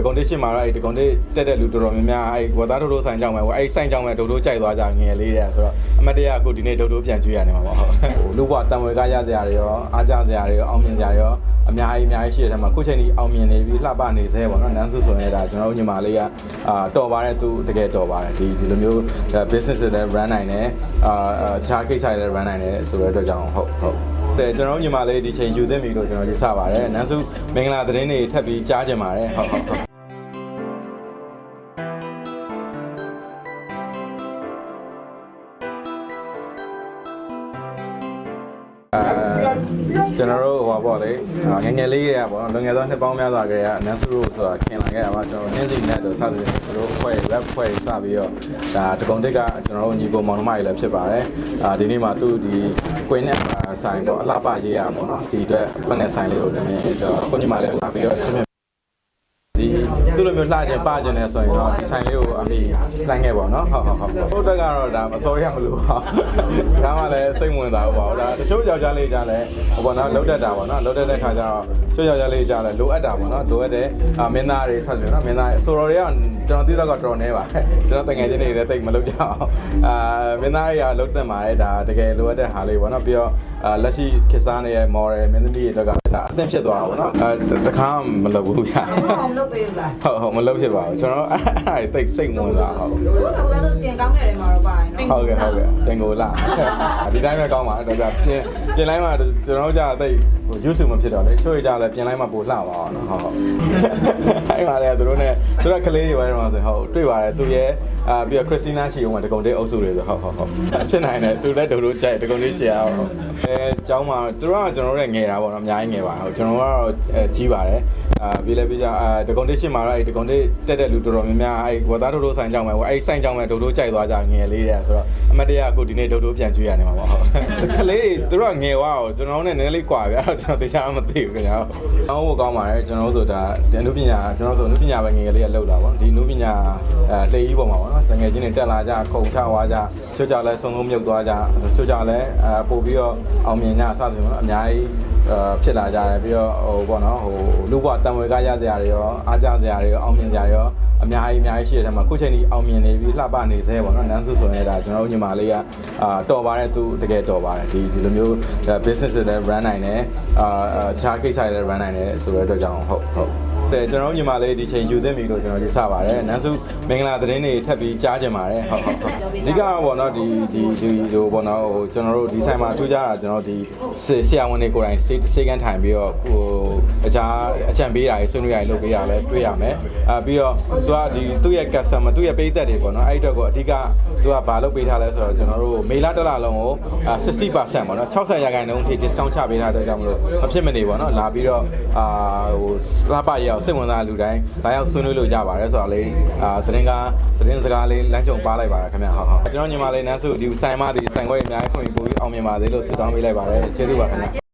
ဒဂုံတစ်ရှင်းမှာတော့အဲ့ဒဂုံတစ်တက်တဲ့လူတော်တော်များများအဲ့ဝသားတို့တို့ဆိုင်ကြောင်းပဲအဲ့ဆိုင်ကြောင်းပဲဒုတို့ကြိုက်သွားကြငယ်လေးတဲ့ဆိုတော့အမတ်တရအခုဒီနေ့ဒုတို့ပြန်ကျွေးရနေမှာပေါ့ဟုတ်ဟိုလူဘွားတန်ဝဲကားရစရာတွေရောအားကြစရာတွေရောအောင်မြင်စရာတွေရောအများကြီးအများကြီးရှိတဲ့ထဲမှာခုချိန်ကြီးအောင်မြင်နေပြီးလှပနေသေးပေါ့နော်နန်းစုဆိုရင်ဒါကျွန်တော်တို့ညီမလေးကအာတော်ပါတယ်သူတကယ်တော်ပါတယ်ဒီဒီလိုမျိုး business တွေလည်း run နိုင်တယ်အာအခြားကိစ္စတွေလည်း run နိုင်တယ်ဆိုတဲ့အတွက်ကြောင့်ဟုတ်ဟုတ်တဲ့ကျွန်တော်တို့ညီမလေးဒီချိန်ယူသင့်ပြီလို့ကျွန်တော်ယူဆပါတယ်နန်းစုမင်္ဂလာသတင်းတွေထပ်ပြီးကြားကြင်ပါတယ်ဟုတ်ဟုတ် ကျွန်တော်တို့ဟိုပါပေါ့လေငယ်ငယ်လေးရပေါ့နော်လွန်ခဲ့သောနှစ်ပေါင်းများစွာကတည်းကနန်းစုတို့ဆိုတာခင်လာခဲ့တာပါကျွန်တော်နှင်းစီနဲ့တို့စသဖြင့်တို့အဖွဲ့ web ဖွဲ့စပြီးတော့ဒါတကုံတစ်ကကျွန်တော်တို့ညီကိုမောင်နှမတွေလည်းဖြစ်ပါတယ်အာဒီနေ့မှာသူဒီကွင်းနဲ့ဆိုင်ပေါ့အလှပရေးရပေါ့နော်ဒီအတွက်ဖက်နဲ့ဆိုင်လေးကိုတမင်ကျွန်တော်ကိုညီမလေးလာပြီးတော့ဆင်းမြဒီ သူ့လိုမျိုးလှခြင်းပခြင်းနဲ့ဆိုရင်တော့ဒီဆိုင်လေးကိုအမိလှမ်းခဲ့ပါတော့ဟုတ်ဟုတ်ဟုတ်ဟုတ်တက်ကတော့ဒါမစောရမလို့ပါဒါမှလည်းစိတ်ဝင်စားဘူးပါဒါတချို့ယောက်ျားလေးကြားလဲဟိုပေါ့နော်လှုပ်တတ်တာပေါ့နော်လှုပ်တတ်တဲ့ခါကျတော့ချို့ယောက်ျားလေးကြားလဲလိုအပ်တာပေါ့နော်လိုအပ်တဲ့မင်းသားတွေဆက်ပြီးနော်မင်းသားဆိုတော်တွေကကျွန်တော်သိတော့ကတော့နေပါကျွန်တော်တငယ်ချင်းတွေလည်းတိတ်မလုပ်ကြအောင်အာမင်းသားတွေကလှုပ်တတ်ပါတယ်ဒါတကယ်လိုအပ်တဲ့ဟာလေးပေါ့နော်ပြီးတော့အာလက်ရှိခေတ်စားနေတဲ့ model မင်းသမီးတွေတော့ကဒါအသင့်ဖြစ်သွားတာပေါ့နော်အဲတခါမလုပ်ဘူးဗျာအောင်လုပ်ပေးဘူးလားဟုတ်ဟုတ်မလုပ်ဖြစ်ပါဘူးကျွန်တော်အဲ့ဒါတွေတိတ်စိတ်ဝင်စားဟုတ်ဟုတ်ကဲ့ဟုတ်ကဲ့ skin ကောင်းတဲ့နေရာမှာတော့ပါတယ်နော်ဟုတ်ကဲ့ဟုတ်ကဲ့တင်ကိုလာဒီတိုင်းပဲကောင်းပါအဲ့တော့ကြာပြင်ပြင်လိုက်မှကျွန်တော်ကြာတိတ်ဟိုရုပ်စုမဖြစ်တော့လေချို့ရကြလဲပြင်လိုက်မှပိုလှပါအောင်နော်ဟုတ်ဟုတ်အဲ့မှာလည်းသူတို့ ਨੇ သူတို့ကလေးတွေပဲမှာဆိုဟုတ်တွေ့ပါတယ်သူရဲ့အာပြီးတော့ Christina ရှိအောင်ကဒကုံတဲအုပ်စုတွေဆိုဟုတ်ဟုတ်ဟုတ်ဖြစ်နိုင်တယ်သူလည်းဒုံတို့ကြိုက်ဒကုံလေးရှိအောင်အဲကျောင်းမှာသူတို့ကကျွန်တော်တို့ငယ်တာပေါ့နော်အများကြီးငယ်ပါဟုတ်ကျွန်တော်ကတော့ကြီးပါတယ်အာပြီးလဲပြီးကြအာဒကုံတစ်ရှင်းမှာတော့အဲ့တကုံတစ်တက်တဲ့လူတော်တော်များများအဲ့ဝသားတို့တို့ဆိုင်ကြောင်းပဲအဲ့ဆိုင်ကြောင်းပဲဒုတို့ကြိုက်သွားကြငယ်လေးတဲ့ဆိုတော့အမတ်တရအခုဒီနေ့ဒုတို့ပြန်ကျွေးရနေမှာပေါ့ဟုတ်ကလေးသူတို့ကငယ်သွားတော့ကျွန်တော်တို့နဲ့နည်းနည်းလေးကွာပြီအဲ့တော့ကျွန်တော်တရားမသိဘူးခင်ဗျာ။အောင်းဖို့ကောင်းပါတယ်ကျွန်တော်တို့ဆိုတာဒီအနုပညာကျွန်တော်ဆိုအနုပညာပဲငယ်ငယ်လေးကလောက်တာပေါ့ဒီအနုပညာအဲလှေကြီးပေါ်မှာပေါ့နော်တငယ်ချင်းတွေတက်လာကြခုံချသွားကြချို့ကြလဲဆုံးဆုံးမြုပ်သွားကြချို့ကြလဲအဲပို့ပြီးတော့အောင်မြင်ကြအစသဖြင့်ပေါ့နော်အများကြီးအဲ ဖြစ်လာကြတယ်ပြီးတော့ဟိုပေါ့နော်ဟိုလူဘွားတံဝဲကားရစရာတွေရောအားကြစရာတွေရောအောင်မြင်စရာတွေရောအများကြီးအများကြီးရှိတဲ့ထဲမှာခုချိန်ကြီးအောင်မြင်နေပြီးလှပနေသေးပေါ့နော်နန်းစုဆိုရင်ဒါကျွန်တော်တို့ညီမလေးကအာတော်ပါတယ်သူတကယ်တော်ပါတယ်ဒီဒီလိုမျိုး business တွေလည်း run နိုင်တယ်အာအခြားကိစ္စတွေလည်း run နိုင်တယ်ဆိုတဲ့အတွက်ကြောင့်ဟုတ်ဟုတ် တဲ့ကျွန်တော်တို့ညီမလေးဒီချိန်ယူသင့်ပြီလို့ကျွန်တော်ယူဆပါတယ်နန်းစုမင်္ဂလာသတင်းတွေထပ်ပြီးကြားကြင်ပါတယ်ဟုတ်ဟုတ်ဟုတ်အဓိကပေါ့နော်ဒီဒီဒီဟိုပေါ့နော်ဟိုကျွန်တော်တို့ဒီဆိုင်မှာထူးခြားတာကျွန်တော်ဒီဆရာဝန်တွေကိုယ်တိုင်စေစေကန်းထိုင်ပြီးတော့ဟိုအခြားအကြံပေးတာတွေဆွေးနွေးတာတွေလုပ်ပေးရလဲတွေ့ရမယ်အာပြီးတော့သူကဒီသူ့ရဲ့ customer သူ့ရဲ့ပေးသက်တွေပေါ့နော်အဲ့ဒီတော့ကိုအဓိကသူကဘာလုပ်ပေးထားလဲဆိုတော့ကျွန်တော်တို့မေလာတစ်လလုံးကို60%ပေါ့နော်60ရာခိုင်နှုန်းအထိ discount ချပေးထားတဲ့ကြောင့်မလို့မဖြစ်မနေပေါ့နော်လာပြီးတော့အာဟိုလှပရအောင်စိတ်ဝင်စားလူတိုင်းဒါရောက်ဆွေးနွေးလို့ရပါတယ်ဆိုတော့လေအာသတင်းကားသတင်းစကားလေးလမ်းကြုံပါလိုက်ပါရခင်ဗျာဟုတ်ဟုတ်ကျွန်တော်ညီမလေးနန်းစုဒီဆိုင်မဒီဆိုင်ခွဲအများကြီးခွင့်ပြုပြီးအောင်မြင်ပါစေလို့ဆုတောင်းပေးလိုက်ပါတယ်ကျေးဇူးပါခင်ဗျာ